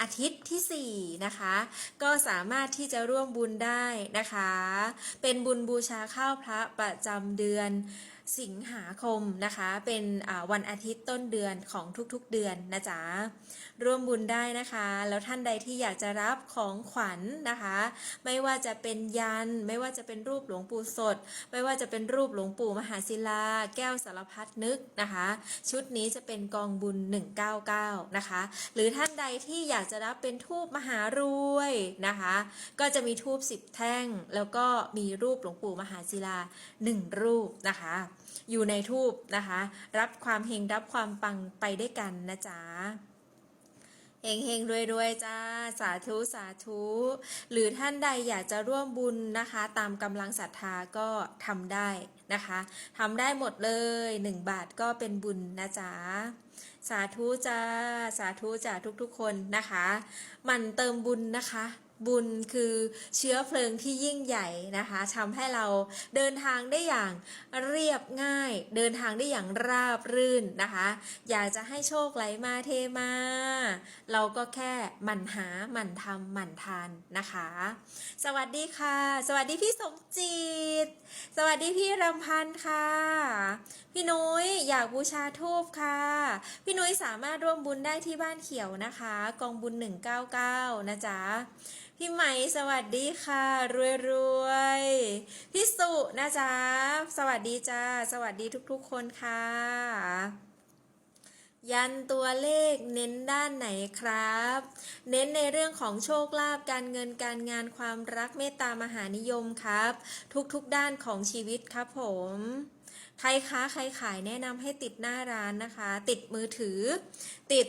อาทิตย์ที่ 4 นะคะ ก็สามารถที่จะร่วมบุญได้นะคะ เป็นบุญบูชาข้าวพระประจำเดือน สิงหาคมนะคะ เป็นวันอาทิตย์ต้นเดือนของทุกๆเดือนนะจ๊ะร่วมบุญได้นะคะ แล้วท่านใดที่อยากจะรับของขวัญนะคะ ไม่ว่าจะเป็นยัน ไม่ว่าจะเป็นรูปหลวงปู่สด ไม่ว่าจะเป็นรูปหลวงปู่มหาศิลา แก้วสารพัดนึกนะคะ ชุดนี้จะเป็นกองบุญ 199 นะคะ หรือท่านใดที่อยากจะรับเป็นทูบมหารวยนะคะ ก็จะมีทูบ10 แท่ง แล้วก็มีรูปหลวงปู่มหาศิลา 1 รูปนะคะอยู่ในทูบนะคะ รับความเฮงรับความปังไปได้วยกันนะจ๊ะเฮงเฮงรวยรวยจ้า สาธุ สาธุ หรือท่านใดอยากจะร่วมบุญนะคะ ตามกำลังศรัทธาก็ทำได้นะคะทำได้หมดเลย 1 บาทก็เป็นบุญนะจ๊ะสาธุจ้า สาธุจ้าทุกๆคนนะคะหมันเติมบุญนะคะ บุญคือเชื้อเพลิงที่ยิ่งใหญ่นะคะทำให้เราเดินทางได้อย่างเรียบง่าย เดินทางได้อย่างราบรื่นนะคะ อยากจะให้โชคไหลมาเทมา เราก็แค่หมั่นหาหมั่นทำหมั่นทานนะคะ สวัสดีค่ะ สวัสดีพี่สมจิต สวัสดีพี่รำพันธ์ค่ะ พี่นุ้ยอยากบูชาทูบค่ะ พี่นุ้ยสามารถร่วมบุญได้ที่บ้านเขียวนะคะ กองบุญ 199 นะจ๊ะ พี่ไหมสวัสดีค่ะ รวยรวยๆพี่สุนะจ๊ะ สวัสดีจ้า สวัสดีทุกๆคนค่ะ ยันตัวเลขเน้นด้านไหนครับ เน้นในเรื่องของโชคลาภการเงินการงานความรักเมตตามหานิยมครับ ทุกๆด้านของชีวิตครับผม ใครค้าใครขายแนะนำให้ติดหน้าร้านนะคะ ติดมือถือ ติด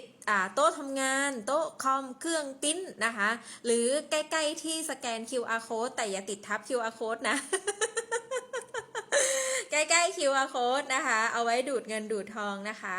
โต๊ะทำงาน โต๊ะคอมเครื่องปิ้นนะคะ หรือใกล้ ๆ ที่สแกน QR code แต่อย่าติดทับ QR code นะใกล้ๆ QR code นะคะ เอาไว้ดูดเงินดูดทองนะคะ